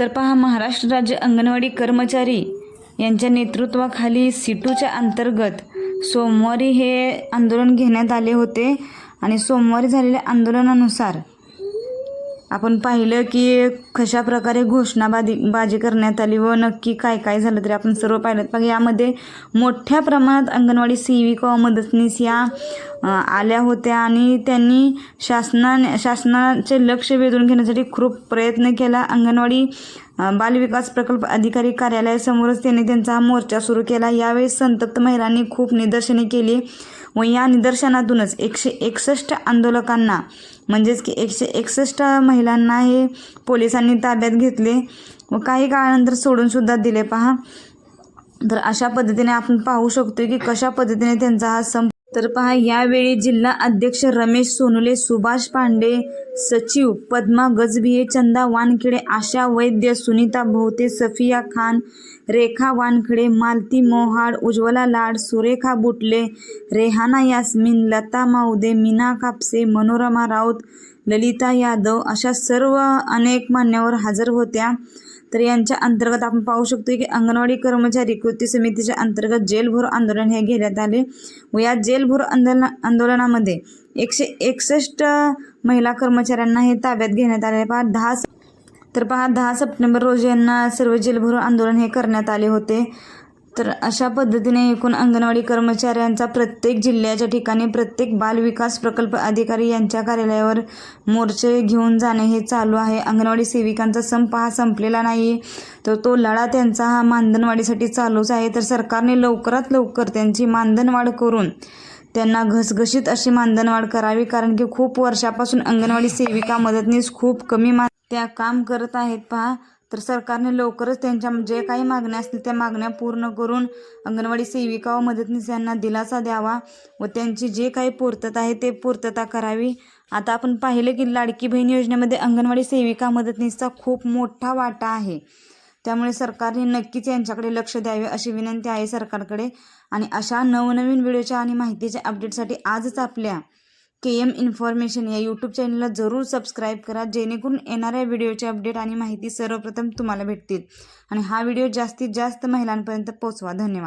तर पहा महाराष्ट्र राज्य अंगणवाडी कर्मचारी यांच्या नेतृत्वाखाली सिटूच्या अंतर्गत सोमवारी हे आंदोलन घेण्यात आले होते आणि सोमवारी झालेल्या आंदोलनानुसार आपण पाहिलं की कशा प्रकारे घोषणाबाजी बाजी करण्यात आली व नक्की काय काय झालं तरी आपण सर्व पाहिलं. बघा यामध्ये मोठ्या प्रमाणात अंगणवाडी सेविका व मदतनीस या आल्या होत्या आणि त्यांनी शासनाने शासनाचे लक्ष वेधून घेण्यासाठी खूप प्रयत्न केला. अंगणवाडी बालविकास प्रकल्प अधिकारी कार्यालयासमोरच त्यांनी त्यांचा हा मोर्चा सुरू केला. यावेळी संतप्त महिलांनी खूप निदर्शने केली व या निदर्शनातूनच एकशे एकसष्ट आंदोलकांना म्हणजेच की एकशे एकसष्ट महिलांना हे पोलिसांनी ताब्यात घेतले व काही काळानंतर सोडूनसुद्धा दिले. पहा तर अशा पद्धतीने आपण पाहू शकतो की कशा पद्धतीने त्यांचा हा संप तर पहा यावेळी जिल्हा अध्यक्ष रमेश सोनुले सुभाष पांडे सचिव पद्मा गजभिये चंदा वानखेडे आशा वैद्य सुनीता भोवते सफिया खान रेखा वानखेडे मालती मोहाड उज्ज्वला लाड सुरेखा बुटले रेहाना यास्मिन लता माऊदे मीना कापसे मनोरमा राऊत ललिता यादव अशा सर्व अनेक मान्यवर हजर होत्या. तर यांच्या अंतर्गत आपण पाहू शकतो की अंगणवाडी कर्मचारी कृती समितीच्या अंतर्गत जेलभोर आंदोलन हे घेण्यात आले व या जेलभोर आंदोलन आंदोलनामध्ये एकशे एकसष्ट महिला कर्मचाऱ्यांना हे ताब्यात घेण्यात आले. पहा दहा तर पहा दहा सप्टेंबर रोजी यांना सर्व जेलभरो आंदोलन हे करण्यात आले होते. तर अशा पद्धतीने एकूण अंगणवाडी कर्मचाऱ्यांचा प्रत्येक जिल्ह्याच्या ठिकाणी प्रत्येक बालविकास प्रकल्प अधिकारी यांच्या कार्यालयावर मोर्चे घेऊन जाणे हे चालू आहे. अंगणवाडी सेविकांचा संप हा संपलेला नाही. तर तो लढा त्यांचा हा मानधनवाढीसाठी चालूच आहे. तर सरकारने लवकरात लवकर त्यांची मानधनवाढ करून त्यांना घसघशीत अशी मानधनवाढ करावी कारण की खूप वर्षापासून अंगणवाडी सेविका मदतनीस खूप कमी मान त्या काम करत आहेत. पहा तर सरकारने लवकरच त्यांच्या जे काही मागण्या असतील त्या मागण्या पूर्ण करून अंगणवाडी सेविका व मदतनीस यांना दिलासा द्यावा व त्यांची जे काही पूर्तता आहे ते पूर्तता करावी. आता आपण पाहिले की लाडकी बहीण योजनेमध्ये अंगणवाडी सेविका मदतनीसचा खूप मोठा वाटा आहे. त्यामुळे सरकारने नक्कीच यांच्याकडे लक्ष द्यावे अशी विनंती आहे सरकारकडे. आणि अशा नवनवीन व्हिडिओच्या आणि माहितीच्या अपडेटसाठी आजच आपल्या के एम इन्फॉर्मेशन या यूट्यूब चॅनलला जरूर सबस्क्राईब करा जेणेकरून येणाऱ्या व्हिडिओचे अपडेट आणि माहिती सर्वप्रथम तुम्हाला भेटतील. आणि हा व्हिडिओ जास्तीत जास्त महिलांपर्यंत पोहोचवा. धन्यवाद.